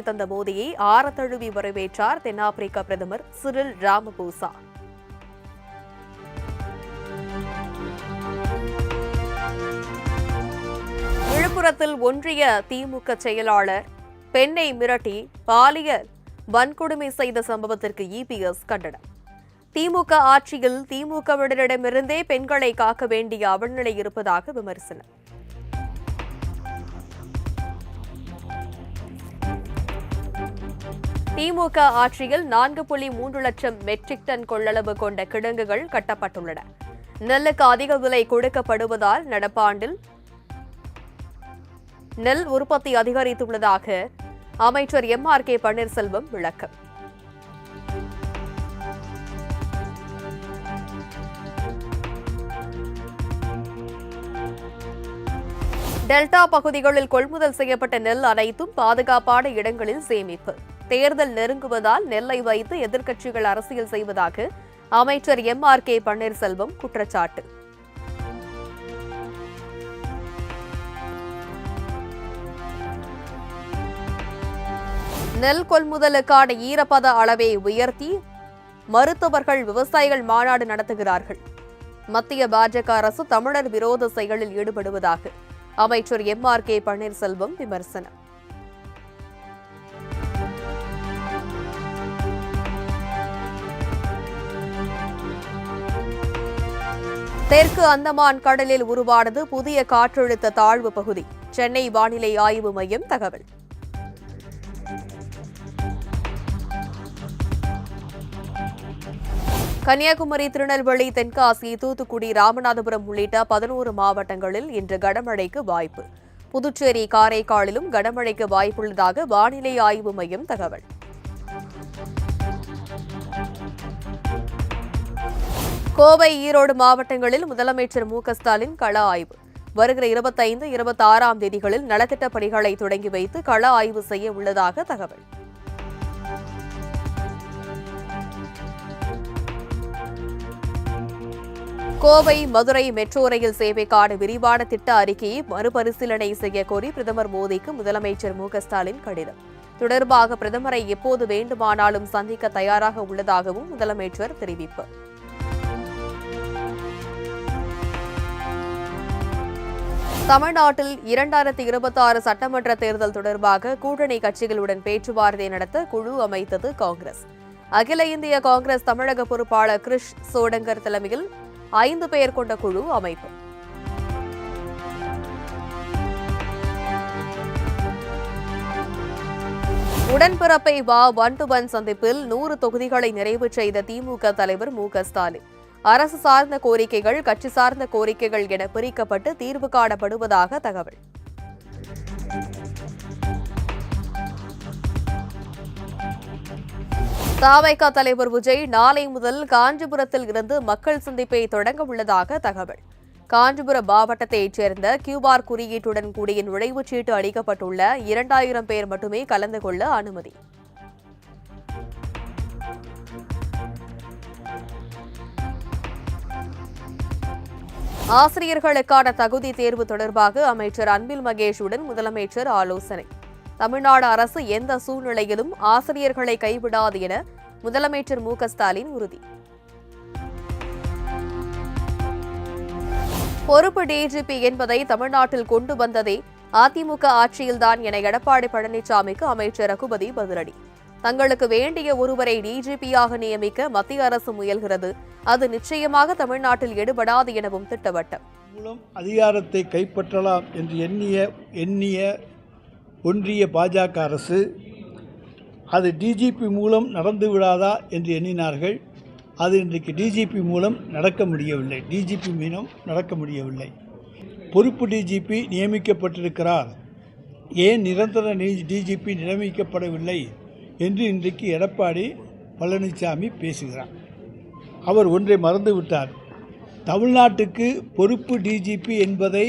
தந்த மோடியை ஆரத்தழுவி வரவேற்றார் தென்னாப்பிரிக்க பிரதமர் சிறில் ராமபோசா. விழுப்புரத்தில் ஒன்றிய திமுக செயலாளர் பெண்ணை மிரட்டி பாலியல் வன்கொடுமை செய்த சம்பவத்திற்கு இபிஎஸ் கண்டனம். திமுக ஆட்சியில் திமுகவினரிடமிருந்தே பெண்களை காக்க வேண்டிய அவல்நிலை இருப்பதாக விமர்சனம். திமுக ஆட்சியில் நான்கு புள்ளி மூன்று லட்சம் மெட்ரிக் டன் கொள்ளளவு கொண்ட கிடங்குகள் கட்டப்பட்டுள்ளன. நெல்லுக்கு அதிக விலை கொடுக்கப்படுவதால் நடப்பாண்டில் நெல் உற்பத்தி அதிகரித்துள்ளதாக அமைச்சர் எம் ஆர் கே பன்னீர்செல்வம் விளக்கம். டெல்டா பகுதிகளில் கொள்முதல் செய்யப்பட்ட நெல் அனைத்தும் பாதுகாப்பான இடங்களில் சேமிப்பு. தேர்தல் நெருங்குவதால் நெல்லை வைத்து எதிர்க்கட்சிகள் அரசியல் செய்வதாக அமைச்சர் எம் ஆர் கே பன்னீர்செல்வம் குற்றச்சாட்டு. நெல் கொள்முதலுக்கான ஈரப்பத அளவை உயர்த்தி மருத்துவர்கள் விவசாயிகள் மாநாடு நடத்துகிறார்கள். மத்திய பாஜக அரசு தமிழர் விரோத செயலில் ஈடுபடுவதாக அமைச்சர் எம் ஆர் கே பன்னீர்செல்வம் விமர்சனம். தெற்கு அந்தமான் கடலில் உருவானது புதிய காற்றழுத்த தாழ்வு பகுதி. சென்னை வானிலை ஆய்வு மையம் தகவல். கன்னியாகுமரி திருநெல்வேலி தென்காசி தூத்துக்குடி ராமநாதபுரம் உள்ளிட்ட பதினோரு மாவட்டங்களில் இன்று கனமழைக்கு வாய்ப்பு. புதுச்சேரி காரைக்காலிலும் கனமழைக்கு வாய்ப்புள்ளதாக வானிலை ஆய்வு மையம் தகவல். கோவை ஈரோடு மாவட்டங்களில் முதலமைச்சர் மு ஸ்டாலின் கள ஆய்வு. வருகிற இருபத்தைந்து இருபத்தி ஆறாம் தேதிகளில் நலத்திட்ட பணிகளை தொடங்கி வைத்து கள ஆய்வு செய்ய உள்ளதாக தகவல். கோவை மதுரை மெட்ரோ ரயில் சேவைக்கான விரிவான திட்ட அறிக்கையை மறுபரிசீலனை செய்ய கோரி பிரதமர் மோடிக்கு முதலமைச்சர் மு ஸ்டாலின் கடிதம். தொடர்பாக பிரதமரை எப்போது வேண்டுமானாலும் சந்திக்க தயாராக உள்ளதாகவும் முதலமைச்சர் தெரிவிப்பு. தமிழ்நாட்டில் இரண்டாயிரத்தி இருபத்தி ஆறு சட்டமன்ற தேர்தல் தொடர்பாக கூட்டணி கட்சிகளுடன் பேச்சுவார்த்தை நடத்த குழு அமைத்தது காங்கிரஸ். அகில இந்திய காங்கிரஸ் தமிழக பொறுப்பாளர் கிரிஷ் சோடங்கர் தலைமையில் ஐந்து பேர் கொண்ட குழு அமைப்பு. உடன்பிறப்பை வா ஒன் டு ஒன் சந்திப்பில் நூறு தொகுதிகளை நிறைவு செய்த திமுக தலைவர் மு க ஸ்டாலின். அரசு சார்ந்த கோரிக்கைகள் கட்சி சார்ந்த கோரிக்கைகள் என பிரிக்கப்பட்டு தீர்வு காணப்படுவதாக தகவல். தாவைக்கா தலைவர் விஜய் நாளை முதல் காஞ்சிபுரத்தில் இருந்து மக்கள் சந்திப்பை தொடங்க உள்ளதாக தகவல். காஞ்சிபுரம் மாவட்டத்தைச் சேர்ந்த கியூபார் குறியீட்டுடன் கூடிய நுழைவுச் சீட்டு அளிக்கப்பட்டுள்ள இரண்டாயிரம் பேர் மட்டுமே கலந்து கொள்ள அனுமதி. ஆசிரியர்களுக்கான தகுதி தேர்வு தொடர்பாக அமைச்சர் அன்பில் மகேஷுடன் முதலமைச்சர் ஆலோசனை. தமிழ்நாடு அரசு எந்த சூழ்நிலையிலும் ஆசிரியர்களை கைவிடாது என முதலமைச்சர் மு ஸ்டாலின் உறுதி. பொறுப்பு டிஜிபி என்பதை தமிழ்நாட்டில் கொண்டு வந்ததே அதிமுக ஆட்சியில்தான் என எடப்பாடி பழனிசாமிக்கு அமைச்சர் ரகுபதி பதிலடி. தங்களுக்கு வேண்டிய ஒருவரை டிஜிபியாக நியமிக்க மத்திய அரசு முயல்கிறது. அது நிச்சயமாக தமிழ்நாட்டில் எடுபடாது எனவும் திட்டவட்டம். மூலம் அதிகாரத்தை கைப்பற்றலாம் என்று எண்ணிய எண்ணிய ஒன்றிய பாஜக அரசு அது டிஜிபி மூலம் நடந்து விடாதா என்று எண்ணினார்கள். அது இன்றைக்கு டிஜிபி மூலம் நடக்க முடியவில்லை. டிஜிபி மூலம் நடக்க முடியவில்லை. பொறுப்பு டிஜிபி நியமிக்கப்பட்டிருக்கிறார். ஏன் நிரந்தர டிஜிபி நியமிக்கப்படவில்லை? என்று இன்றைக்கு எடப்பாடி பழனிசாமி பேசுகிறார். அவர் ஒன்றை மறந்துவிட்டார். தமிழ்நாட்டுக்கு பொறுப்பு டிஜிபி என்பதை